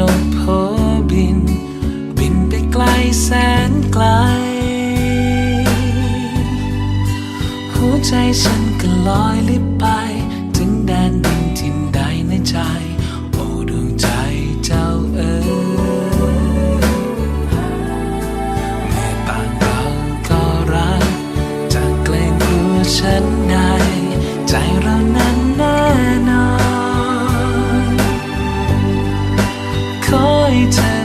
นกโพบิน บินไปไกลแสนไกล หัวใจฉันก็ลอยลิบ ฉันในใจเรานั้นแน่นอนคอยเธอ